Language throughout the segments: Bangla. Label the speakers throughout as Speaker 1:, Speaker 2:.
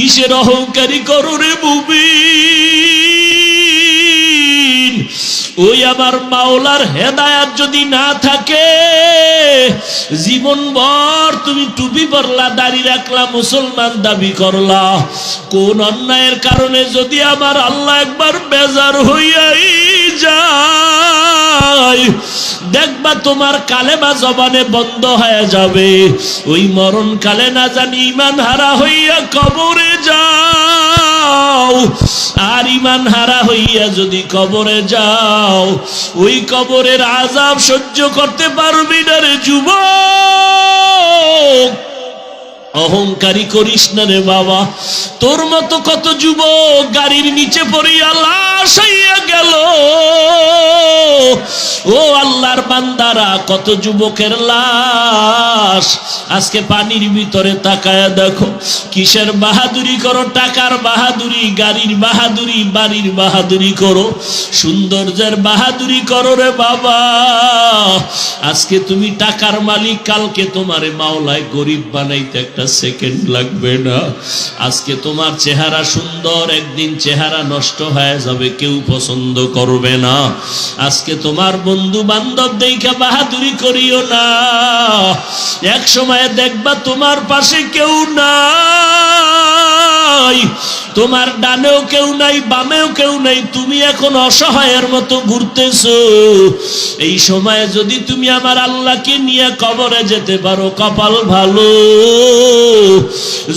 Speaker 1: কিসের অহংকারী করো রে ওই আমার মাওলার হেদায়াত যদি না থাকে জীবন ভর তুমি টুপি পরলা, দাড়ি রাখলা, মুসলমান দাবি করলা। কোন অন্যায়ের কারণে যদি আমার আল্লাহ একবার বেজার হইয়াই যায় দেখবা তোমার কালেমা জবানে বন্ধ হয়ে যাবে। ওই মরণ কালে না জানি ইমান হারা হইয়া কবরে যাও। আর ইমান হারা হইয়া যদি কবরে যাও, ওই কবরের আজাব সহ্য করতে পারবি না রে যুবক। অহংকারী করিস না রে বাবা। তোর মতো কত যুবক গাড়ির নিচে পড়িয়া লাশ হইয়া গেল। ও আল্লাহর বান্দারা, কত যুবকের লাশ। আজকে পানির ভিতরে তাকায়া দেখো, কিসের বাহাদুরি করো, টাকার বাহাদুরি, গাড়ির বাহাদুরি, বাড়ির বাহাদুরি করো। সৌন্দর্যের বাহাদুরি করো রে বাবা। আজকে তুমি টাকার মালিক, কালকে তোমারে মাওলায় গরিব বানাইতে একটা সেকেন্ড লাগবে না। আজকে তোমার চেহারা সুন্দর, একদিন চেহারা নষ্ট হয়ে যাবে, কেউ পছন্দ করবে না। আজকে তোমার বন্ধু বান্ধব দেখা বাহাদুরি করিও না। এক সময় দেখবা তোমার পাশে কেউ নাই। তোমার ডানেও কেউ নাই, বামেও কেউ নাই, তুমি এখন অসহায়ের মতো ঘুরতেছো। এই সময়ে যদি তুমি আমার আল্লাহকে নিয়ে কবরে যেতে পারো, কপাল ভালো।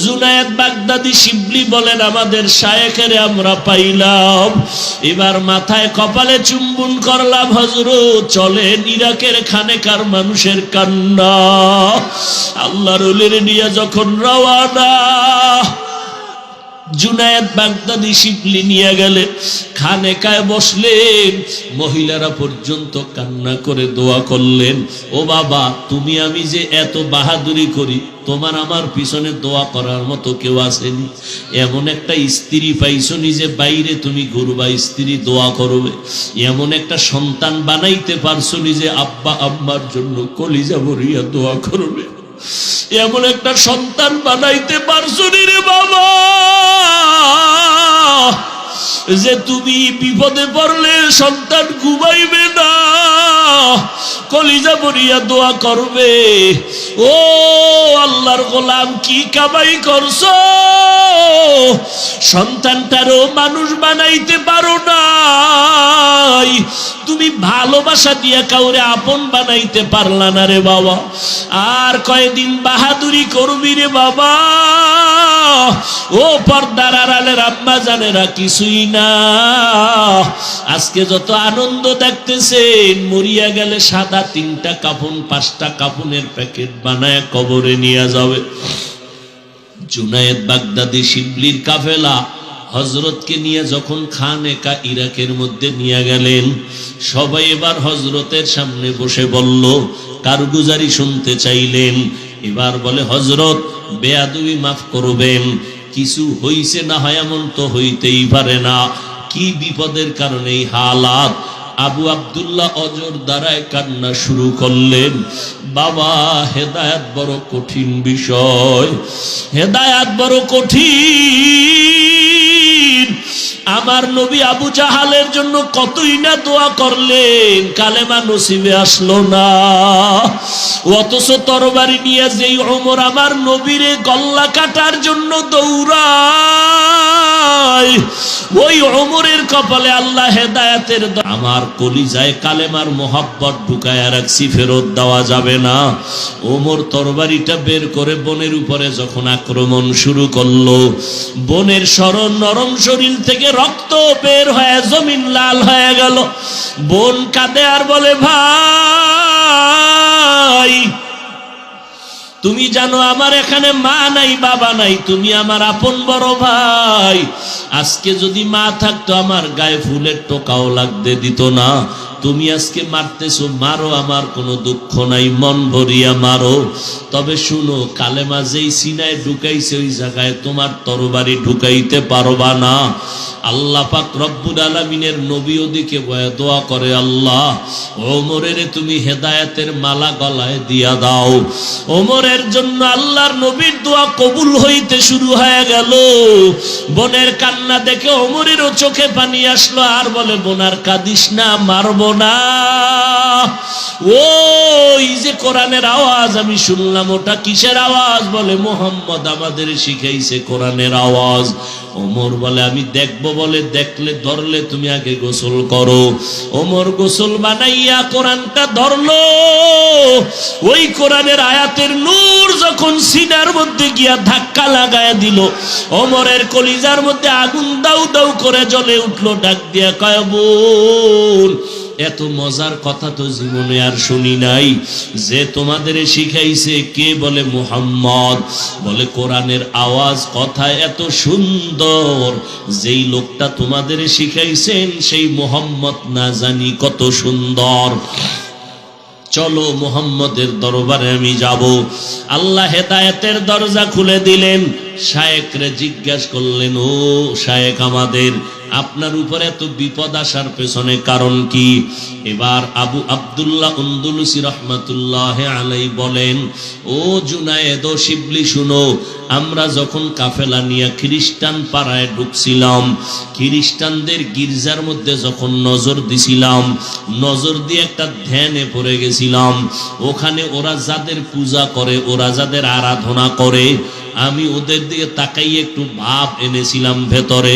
Speaker 1: জুনায়েদ বাগদাদি শিবলি বলেন, আমাদের শায়েখেরে আমরা পাইলাম। এবার মাথায় কপালে চুম্বন করলাম হজরত চলে ইরাকের খানেকার মানুষের কান্না। আল্লাহর রলির নিয়ে যখন রওয়ানা জুনায়েদ বাগদাদি শিবলি নিয়ে গেলে খানে খানেকায় বসলেন। মহিলারা পর্যন্ত কান্না করে দোয়া করলেন, ও বাবা, তুমি আমি যে এত বাহাদুরি করি, তোমার আমার পিছনে দোয়া করার মতো কেউ আসেনি। এমন একটা স্ত্রী পাইছো নিজে বাইরে তুমি ঘুরবা, স্ত্রী দোয়া করবে। এমন একটা সন্তান বানাইতে পারছ নিজে আব্বা, আম্মার জন্য কলিজা ভরিয়া দোয়া করবে। এমন একটা সন্তান বানাইতে পারছ রে বাবা? যে তুমি বিপদে পড়লে সন্তান ঘুমাইবে না, কলিজা বরিয়া দোয়া করবে। ও আল্লাহর গোলাম, কি কামাই করছ? সন্তানটারও মানুষ বানাইতে পারো নাই। তুমি ভালোবাসা দিয়া কাউরে আপন বানাইতে পারলা না রে বাবা। আর কয়দিন বাহাদুরি করবি রে বাবা? ও পর্দার আড়ালের আম্মা জানেরা কিছুই না। আজকে যত আনন্দ দেখতেছেন, মরিয়া গেলে সাদা তিনটা কাপন পাঁচটা কাপনের প্যাকেট বানায় কবরে নিয়ে যাবে। জুনায়েদ বাগদাদি শিবলির কাফেলা হজরতকে নিয়ে যখন খান একা ইরাকের মধ্যে নিয়ে গেলেন, সবাই এবার হজরতের সামনে বসে বলল, কারগুজারি শুনতে চাইলেন এবার বলে হজরত বেয়াদুই মাফ করবেন। কিছু হইছে না হয় এমন তো হইতেই পারে না। কি বিপদের কারণে এই হালাত? আবু আবদুল্লাহ অজর দ্বারায় কান্না শুরু করলেন। বাবা, হেদায়াত বড় কঠিন বিষয়। হেদায়াত বড় কঠিন। আমার নবী আবু জাহালের জন্য কতই না দোয়া করলেন, কালেমা নসিবে আসলো না। অথচ তরবারি নিয়ে যেই অমর আমার নবীরে গল্লা কাটার জন্য ওমর তরবারিটা বের করে বনের উপরে যখন আক্রমণ শুরু করল, বনের সরণ নরম শরীর থেকে রক্ত বের হয়ে জমিন লাল হয়ে গেল। বোন কাঁদে আর বলে, ভাই তুমি জানো আমার এখানে মা নাই, বাবা নাই, তুমি আমার আপন বড় ভাই। আজকে যদি মা থাকতো, আমার গায়ে ফুলের টোকাও লাগতে দিত না। তুমি আজকে মারতেছো, মারো, আমার কোনো দুঃখ নাই, মন ভরিয়া মারো। তবে শুনো, কালেমা যেই সিনায় ঢুকাইছে ওই জায়গায় তোমার তরবারি ঢুকাইতে পারবা না। আল্লাহ পাক রব্বুল আলমিনের নবী ওদিকে বয়ে দোয়া করে, আল্লাহ ওমরের তুমি হেদায়েতের মালা গলায় দিয়া দাও। ওমরের জন্য আল্লাহর নবীর দোয়া কবুল হইতে শুরু হয়ে গেল। বোনের কান্না দেখে ওমরেরও চোখে পানি আসলো, আর বলে বোনার কাঁদিস না, মারবো না। ওই যে কোরআনের আওয়াজ আমি শুনলাম, ওটা কিসের আওয়াজ বলে? মোহাম্মদ আমাদের শিখাইছে কোরআনের আওয়াজ। ওমর বলে, আমি দেখব বলে, দেখলে ধরলে তুমি আগে গোসল করো। ওমর গোসল বানাইয়া কোরআনটা ধরলো। ওই কোরআনের আয়াতের নূর যখন সিনার মধ্যে গিয়া ধাক্কা লাগায় দিল, ওমরের কলিজার মধ্যে আগুন দাউ দাউ করে জ্বলে উঠল। ডাক দিয়া কয়, বোন এত মজার কথা তো জীবনে আর শুনি নাই। যে তোমাদের শিখাইছে কে বলে মুহাম্মদ, বলে কোরআনের আওয়াজ, কথা এত সুন্দর। যেই লোকটা তোমাদের শিখাইছেন সেই মুহাম্মদ না জানি কত সুন্দর। চলো মোহাম্মদের দরবারে আমি যাব। আল্লাহ হেদায়েতের দরজা খুলে দিলেন। শায়েকরে জিজ্ঞাসা করলেন, ও শায়েক আমাদের আপনার উপরে এত বিপদ আসার পেছনে কারণ কি? এবার আবু আব্দুল্লাহ উন্দুলুসি রহমাতুল্লাহ আলাই বলেন, ও জুনায়েদ শিবলি, শুনো, আমরা যখন কাফেলা নিয়ে খ্রিস্টান পাড়ায় ঢুকছিলাম, খ্রিস্টানদের গির্জার মধ্যে যখন নজর দিছিলাম, নজর দিয়ে একটা ধ্যানে পড়ে গেছিলাম। ওখানে ওরা যাদের পূজা করে, ওরা যাদের আরাধনা করে আমি ওদের দিকে তাকাই একটু ভাব এনেছিলাম ভেতরে।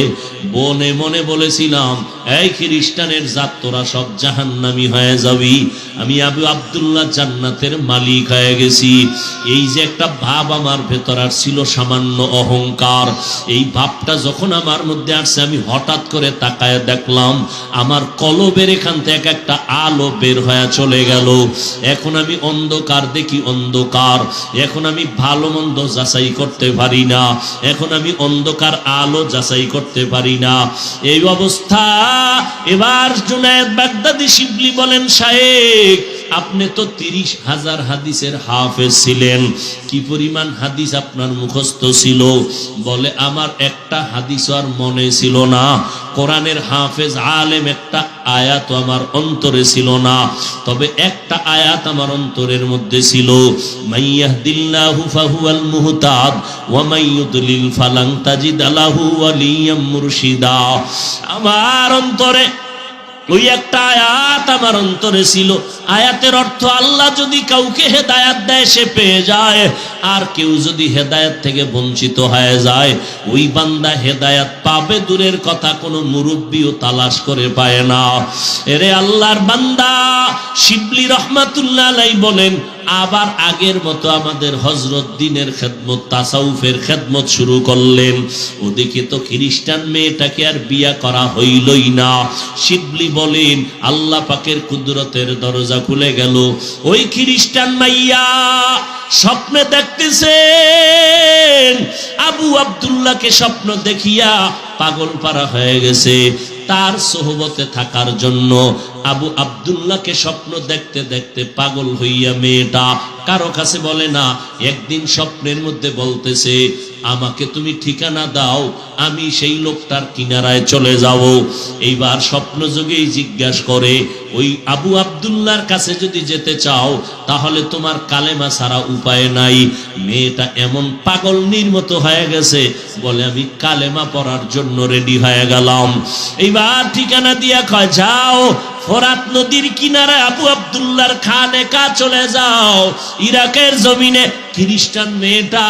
Speaker 1: বনে মনে বলেছিলাম, এই খ্রিস্টানের জাত, তোরা সব জাহান্নামি হয়ে যাবি। আমি আবু আব্দুল্লাহ জান্নাতের মালিক হয়ে গেছি। এই যে একটা ভাব আমার ভেতর আর ছিল সামান্য অহংকার। এই ভাবটা যখন আমার মধ্যে আসছে, আমি হঠাৎ করে তাকায় দেখলাম, আমার কলবের এখান থেকে একটা আলো বের হয়ে চলে গেল। এখন আমি অন্ধকার, দেখি অন্ধকার। এখন আমি ভালো মন্দ যাচাই করতে পারি না। এখন আমি অন্ধকার আলো যাচাই করতে পারি না। এই অবস্থা, এবার জুনায়েদ বাগদাদি শিবলি বলেন সাহেব আপনি তো তিরিশ হাজার হাদিসের হাফেজ ছিলেন। কি পরিমাণ হাদিস আপনার মুখস্থ ছিল? বলে, আমার একটা হাদিস আর মনে ছিল না। কোরআনের হাফেজ আলেম একটা আয়াত আমার অন্তরে ছিল না। তবে একটা আয়াত আমার অন্তরের মধ্যে ছিল। মাইয়াহদিল্লাহু ফাহুয়াল মুহতাদ ওয়া মাইয়ুদলিল ফালাং তাজিদ আলাহু ওয়ালিয়াম মুরশিদা। আমার অন্তরে ওই একটা আয়াত আমার অন্তরে ছিল। আয়াতের অর্থ আল্লাহ যদি কাউকে হেদায়াত দেয়, সে পেয়ে যায়। আর কেউ যদি হেদায়াত থেকে বঞ্চিত হয়ে যায়, ওই বান্দা হেদায়াত পাবে দূরের কথা, কোনো মুরব্বীও তালাশ করে পায় না। এরে আল্লাহর বান্দা, শিবলি রহমাতুল্লাহ বলেন আবার আগের মতো আমাদের হজরত দিনের খেদমত, তাসাউফের খেদমত শুরু করলেন। ওদিকে তো খ্রিস্টান মেয়েটাকে আর বিয়া করা হইলই না। শিবলি বলেন, আল্লাহ পাকের কুদরতের দরজা খুলে গেল। ওই খ্রিস্টান মাইয়া স্বপ্নে দেখতেছেন, আবু আব্দুল্লাহকে স্বপ্ন দেখিয়া পাগল পারা হয়ে গেছে। তার সোহবতে থাকার জন্য আবু আব্দুল্লাহকে স্বপ্ন দেখতে দেখতে পাগল হইয়া মেয়েটা কারও কাছে বলে না, একদিন স্বপ্নের মধ্যে বলতেছে আমাকে তুমি ঠিকানা দাও, আমি সেই লোকটার কিনারায় চলে যাব। এইবার স্বপ্ন যোগেই জিজ্ঞাসা করে, ওই আবু আবদুল্লার কাছে যদি যেতে চাও, তাহলে তোমার কালেমা ছাড়া উপায় নাই। মেয়েটা এমন পাগলনির মতো হয়ে গেছে। বলে, আমি কালেমা পড়ার জন্য রেডি হয়ে গেলাম। এইবার ঠিকানা দিয়া কয়, যাও, ফোরাত নদীর কিনারে আবু আব্দুল্লাহর খানে কা চলে যাও। ইরাকের জমিনে খ্রিস্টান মেয়েটা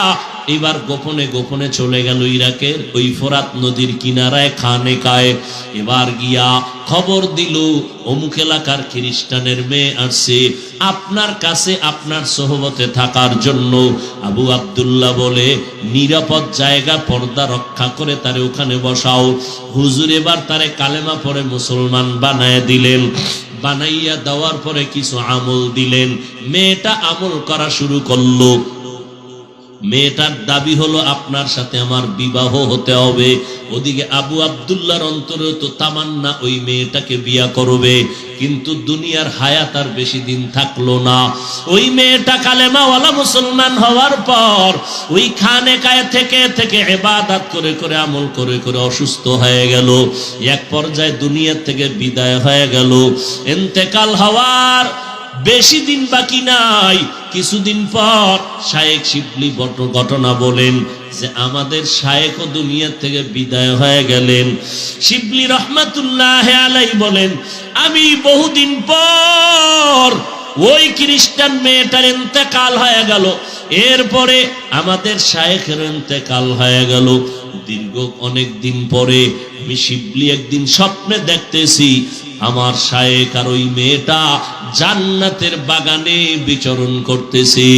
Speaker 1: এবার গোপনে গোপনে চলে গেল ইরাকের ওই ফোরাত নদীর কিনারায় খানে কায়। এবার গিয়া খবর দিল, অমুক এলাকার খ্রিস্টানের মেয়ে আসছে আপনার কাছে আপনার সহবতে থাকার জন্য। আবু আব্দুল্লাহ বলে, নিরাপদ জায়গা পর্দা রক্ষা করে তারে ওখানে বসাও। হুজুর এবার তারে কালেমা পরে মুসলমান বানায় দিলেন। বানাইয়া দেওয়ার পরে কিছু আমল দিলেন। মেয়েটা আমল করা শুরু করল। মেয়েটার দাবি হলো আপনার সাথে আমার বিবাহ হতে হবে। ওদিকে আবু আবদুল্লাহর অন্তরে তো তামান্না ওই মেয়েটাকে বিয়া করবে। কিন্তু দুনিয়ার হায়াত আর বেশি দিন থাকল না। ওই মেয়েটা কালেমাওয়ালা মুসলমান হওয়ার পর ওই খানে কায়ে থেকে থেকে এবাদাত করে করে আমল করে করে অসুস্থ হয়ে গেল। এক পর্যায়ে দুনিয়ার থেকে বিদায় হয়ে গেল। এন্তেকাল হওয়ার বেশি দিন বাকি নাই। কিছুদিন পর শায়েক শিবলি বট- ঘটনা বলেন যে আমাদের শায়েকও দুনিয়া থেকে বিদায় হয়ে গেলেন। শিবলি রহমাতুল্লাহ আলাই বলেন, আমি বহুদিন পর ওই খ্রিস্টান মেয়েটার ইন্তেকাল হয়ে গেল। এরপরে আমাদের শায়েখের ইন্তেকাল হয়ে গেল। দীর্ঘ অনেক দিন পরে আমি শিবলি একদিন স্বপ্নে দেখতেছি আমার শায়েক আর ওই মেয়েটা জান্নাতের বাগানে বিচরণ করতেছি।